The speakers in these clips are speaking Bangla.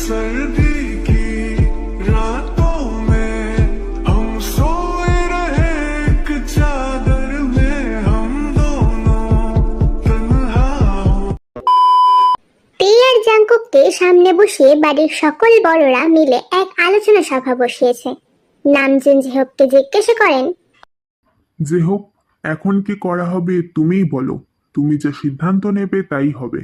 सर्दी की रातों में हम सोए रहे एक चादर में हम दोनों तन्हा हो তে আর জাঙ্কুককে সামনে বসিয়ে বাড়ির সকল বড়রা মিলে এক আলোচনা সভা বসিয়েছে নামজুন জেহবকে জিজ্ঞাসা করেন যে হোক এখন কি করা হবে তুমিই বলো তুমি যা সিদ্ধান্ত নেবে তাই হবে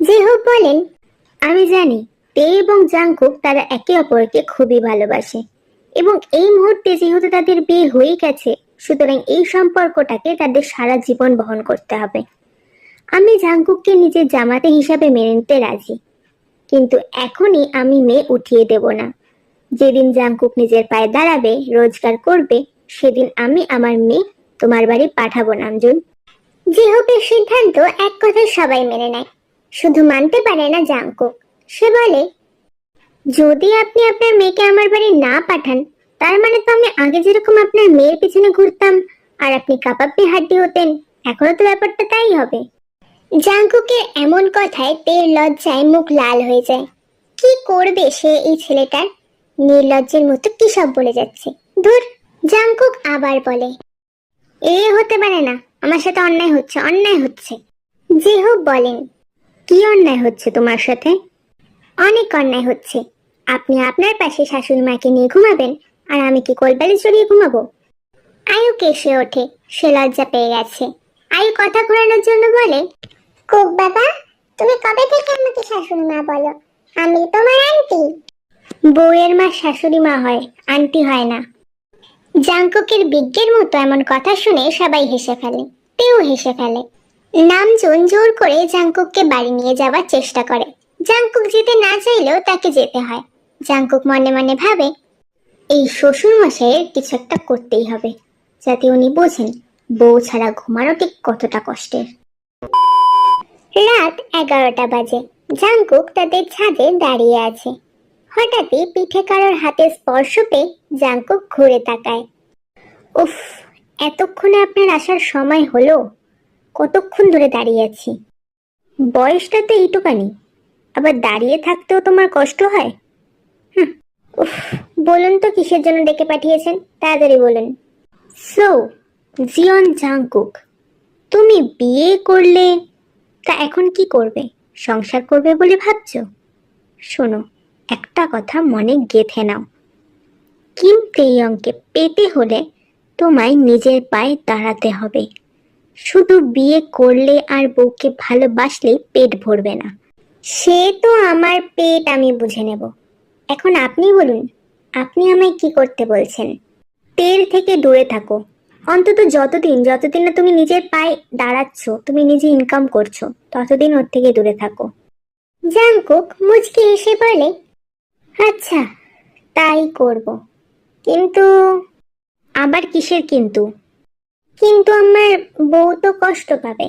জেহব বলেন আমি জানি, তে এবং জাংকুক তারা একে অপরকে খুবই ভালোবাসে। এবং এই মুহূর্তে যেহেতু তাদের বিয়ে হয়ে গেছে, সুতরাং এই সম্পর্কটাকে তাদের সারা জীবন বহন করতে হবে। আমি জাংকুককে নিজের জামাতে হিসাবে মেনে নিতে রাজি। কিন্তু এখনই আমি মেয়ে উঠিয়ে দেব না। যেদিন জাংকুক নিজের পায়ে দাঁড়াবে, রোজগার করবে, সেদিন আমি আমার মেয়ে তোমার বাড়ি পাঠাবো, নামজুন। জেহবের সিদ্ধান্ত এক কথায় সবাই মেনে নেয় শুধু মানতে পারে না জাংকুক সে বলে, যদি আপনি আপনার মেয়েকে আমার বাড়ি না পাঠান, তার মানে তো আমি আগে যেরকম আপনার মেয়ের পিছনে ঘুরতাম আর আপনি কাবাব্বি হাড্ডি হতেন, এখনও তো ব্যাপারটা তাই হবে? জাংকুকের এমন কথায় তের লজ্জায় মুখ লাল হয়ে যায়। কি করবে সে এই ছেলেটার নির্লজ্জের মতো কি সব বলে যাচ্ছে। ধুর জাংকুক আবার বলে, এ হতে পারে না, আমার সাথে অন্যায় হচ্ছে অন্যায় হচ্ছে। যে হোক বলেন। কি অন্যায় হচ্ছে তোমার সাথে? অনেক অন্যায় হচ্ছে। আপনি আপনার পাশে শাশুড়ি মাকে নিয়ে ঘুমাবেন, আর আমি কি কোলবালি চড়িয়ে ঘুমাবো? আয়ু কেসে ওঠে, সে লজ্জা পেয়ে গেছে। আয়ু কথা ঘোরানোর জন্য বলে, কুক বাবা, তুমি কবে থেকে আমাকে শাশুড়ি মা বলো? আমি তোমার আন্টি। বউয়ের মা শাশুড়ি মা হয়, আন্টি হয় না। জাংকুকের বিজ্ঞের মতো এমন কথা শুনে সবাই হেসে ফেলে তেও হেসে ফেলে। নামজুন জোর করে জাংকুককে বাড়ি নিয়ে যাওয়ার চেষ্টা করে। জাংকুক যেতে না চাইলেও তাকে যেতে হয়। জাংকুক মনে মনে ভাবে, এই শ্বশুর মশাইয়ের কিছু একটা করতেই হবে, যাতে উনি বোঝেন বউ ছাড়া ঘুমানো ঠিক কতটা কষ্টের। রাত এগারোটা বাজে। জাংকুক তাদের ছাদে দাঁড়িয়ে আছে। হঠাৎই পিঠে কারোর হাতে স্পর্শ পেয়ে জাংকুক ঘুরে তাকায়। উফ, এতক্ষণে আপনার আসার সময় হলো? কতক্ষণ ধরে দাঁড়িয়ে আছি? বয়সটা তো এইটুকানি। আবার দাঁড়িয়ে থাকতেও তোমার কষ্ট হয়? হুম, উফ বলুন তো কিসের জন্য ডেকে পাঠিয়েছেন? তাড়াতাড়ি বলুন। সো জিয়ন জাংকুক তুমি বিয়ে করলে তা এখন কি করবে? সংসার করবে বলে ভাবছ? শোনো একটা কথা মনে গেথে নাও। কিম তেয়ংকে পেতে হলে তোমায় নিজের পায়ে দাঁড়াতে হবে। শুধু বিয়ে করলে আর বউকে ভালোবাসলে পেট ভরবে না। সে তো আমার পেট, আমি বুঝে নেব। এখন আপনি বলুন, আপনি আমায় কি করতে বলছেন? তেল থেকে দূরে থাকো। অন্তত যতদিন যতদিন না তুমি নিজের পায়ে দাঁড়াচ্ছ, তুমি নিজে ইনকাম করছ, ততদিন ওর থেকে দূরে থাকো। জাংকুক, মুচকি এসে বলে আচ্ছা তাই করব। কিন্তু আবার কিসের কিন্তু? কিন্তু আমার বউ তো কষ্ট পাবে।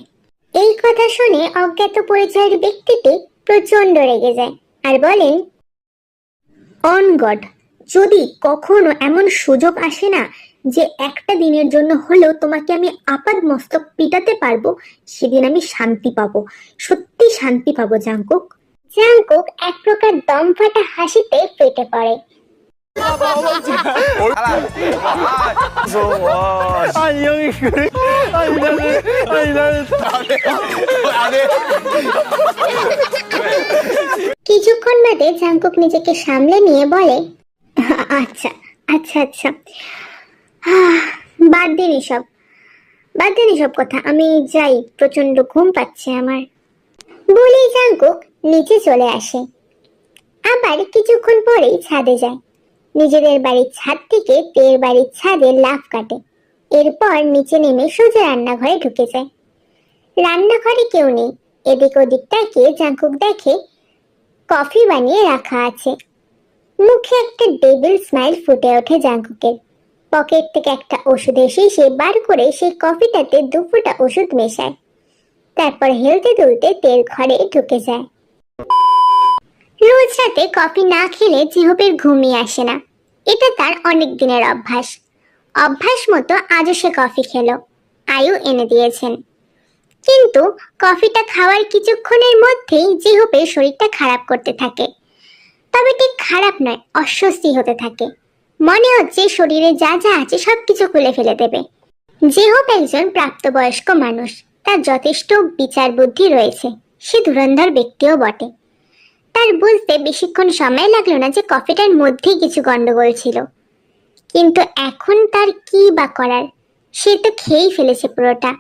এই কথা শুনে অজ্ঞাত পরিচয়ের ব্যক্তিটি প্রচণ্ড রেগে যায় আর বলেন, অন গড, যদি কখনো এমন সুযোগ আসে না যে একটা দিনের জন্য হলেও তোমাকে আমি আপাদ মস্তক পিটাতে পারব, সেদিন আমি শান্তি পাবো। সত্যি শান্তি পাবো জাংকুক জাংকুক এক প্রকার দম ফাটা হাসিতে ফেটে পড়ে। 아니 형이 그래 아니 나는 아니 나는 কিছুক্ষণ বাদে জাংকুক নিজেকে সামলে নিয়ে বলে আচ্ছা আচ্ছা আচ্ছা আহ, বাদ দিন এসব বাদ দিন এসব কথা আমি যাই প্রচন্ড ঘুম পাচ্ছে আমার বলেই জাংকুক নিচে চলে আসে আবার কিছুক্ষণ পরেই ছাদে যায় নিজেদের বাড়ির ছাদ থেকে তের বাড়ির ছাদে লাফ কাটে। এরপর নিচে নেমে সোজা রান্নাঘরে ঢুকে যায়। রান্নাঘরে কেউ নেই। এদিক ওদিক তাকিয়ে জাংকুক দেখে কফি বানিয়ে রাখা আছে। মুখে একটা ডেভিল স্মাইল ফুটে ওঠে জাঙ্কুকের পকেট থেকে একটা ওষুধের শিশে বার করে সেই কফিটাতে দু ফোঁটা ওষুধ মেশায়। তারপর হেলতে দুলতে তেল ঘরে ঢুকে যায়। রোজ রাতে কফি না খেলে জিহবের ঘুমই আসে না। এটা তার অনেক দিনের অভ্যাস। অভ্যাস মতো আজও সে কফি খেলো, আয়ু এনে দিয়েছেন। কিন্তু কফিটা খাওয়ার কিছুক্ষণের মধ্যেই জিহুপের শরীরটা খারাপ করতে থাকে। তবে ঠিক খারাপ নয়, অস্বস্তি হতে থাকে। মনে হচ্ছে শরীরে যা যা আছে সবকিছু খুলে ফেলে দেবে। হোক একজন প্রাপ্তবয়স্ক মানুষ, তার যথেষ্ট বিচার বুদ্ধি রয়েছে, সে ধুরন্ধর ব্যক্তিও বটে। তার বুঝতে বেশিক্ষণ সময় লাগল না যে কফিটার মধ্যেই কিছু গন্ডগোল ছিল। কিন্তু এখন তার কি বা করার? সে তো খেয়েই ফেলেছে পুরোটা।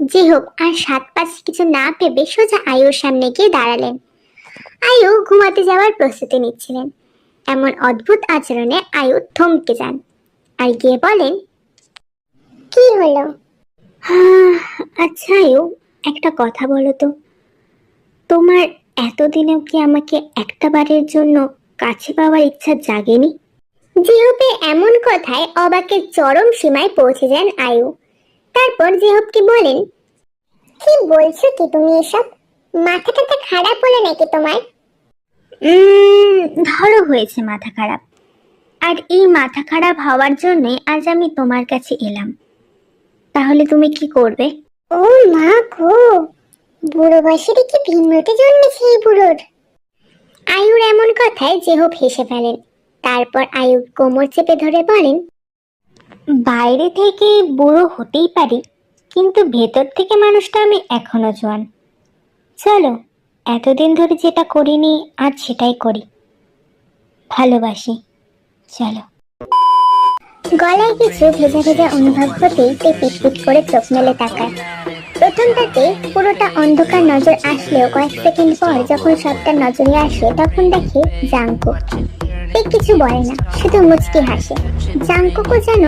যে হোক, আর সাত পাঁচ কিছু না ভেবে সোজা আয়ুর সামনে গিয়ে দাঁড়ালেন। আয়ু ঘুমাতে যাওয়ার প্রস্তুতি নিচ্ছিলেন। এমন অদ্ভুত আচরণে আয়ু থমকে যান আর গিয়ে বলেন, কি হলো? আচ্ছা আয়ু, একটা কথা বলো তো। তোমার এতদিনেও কি আমাকে একটা বারের জন্য কাছে পাওয়ার ইচ্ছা জাগেনি? জিহুপের এমন কথায় অবাকের চরম সীমায় পৌঁছে যান আয়ু। তারপর জিহুপকে বলেন কি বলছো কি তুমি এসব? মাথাটা তো খারাপ হলো নাকি তোমার? ধরো হয়েছে মাথা খারাপ। আর এই মাথা খারাপ হওয়ার জন্যে আজ আমি তোমার কাছে এলাম। তাহলে তুমি কি করবে? ও মা গো! বুড়ো বয়সেরই কি ভিন্নতে জন্মেছে এই বুড়োর। আয়ুর এমন কথায় জেহব হেসে ফেলেন। তারপর আয়ু কোমর চেপে ধরে বলেন, বাইরে থেকে বুড়ো হতেই পারি, কিন্তু ভেতর থেকে মানুষটা আমি এখনও জোয়ান। চলো, এতদিন ধরে যেটা করিনি, আজ সেটাই করি। ভালোবাসি, চলো। গলায় কিছু ভেজা ভেজা অনুভব হতেই তে পিটপিট করে চোখ মেলে তাকায়। প্রথমটাতে পুরোটা অন্ধকার নজর আসলেও কয়েক সেকেন্ড পর যখন সবটা নজরে আসে, তখন দেখে জাঙ্কু সে কিছু বলে না, শুধু মুচকি হাসে। জাঙ্কুকও যেন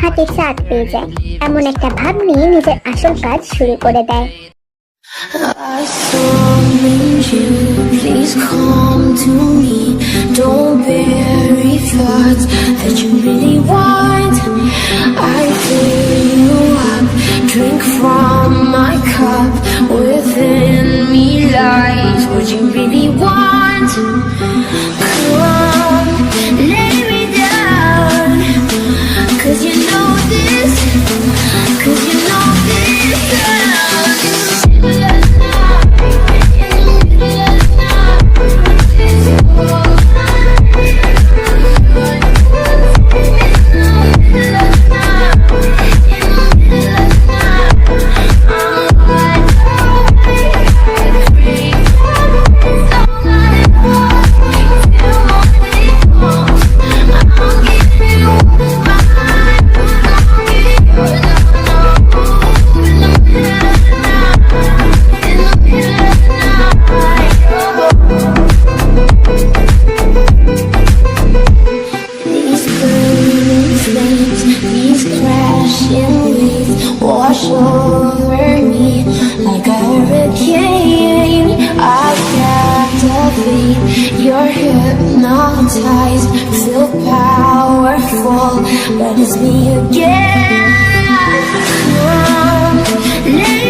হাতে চাঁদ পেয়ে যায়, এমন একটা ভাব নিয়ে নিজের আসল কাজ শুরু করে দেয়। Hypnotized, feel powerful, but it's me again. Oh, Come,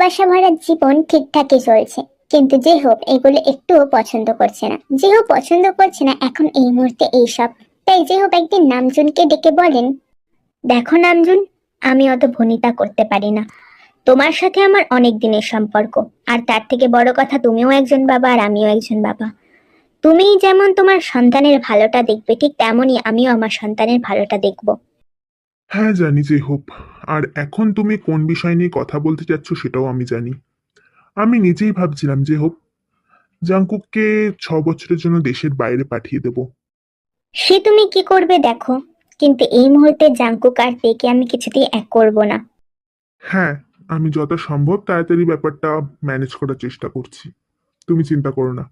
ভালোবাসা ভরা জীবন ঠিকঠাকই চলছে। কিন্তু যে হোক এগুলো একটুও পছন্দ করছে না। যে হোক পছন্দ করছে না, এখন এই মুহূর্তে এইসব। তাই যে হোক একদিন নামজুনকে ডেকে বলেন, দেখো নামজুন, আমি অত ভনিতা করতে পারি না। তোমার সাথে আমার অনেক দিনের সম্পর্ক, আর তার থেকে বড় কথা তুমিও একজন বাবা, আর আমিও একজন বাবা। তুমি যেমন তোমার সন্তানের ভালোটা দেখবে, ঠিক তেমনই আমিও আমার সন্তানের ভালোটা দেখব। হ্যাঁ জানি যে হোপ। আর এখন তুমি কোন বিষয় নিয়ে কথা বলতে চাচ্ছ সেটাও আমি জানি। আমি নিজেই ভাবছিলাম যে হোপ জাংকুককে ছ বছরের জন্য দেশের বাইরে পাঠিয়ে দেব। সে তুমি কি করবে দেখো কিন্তু এই মুহূর্তে জাঙ্কুক আর তেকে আমি কিছুতেই এক করব না। হ্যাঁ আমি যত সম্ভব তাড়াতাড়ি ব্যাপারটা ম্যানেজ করার চেষ্টা করছি। তুমি চিন্তা করো না।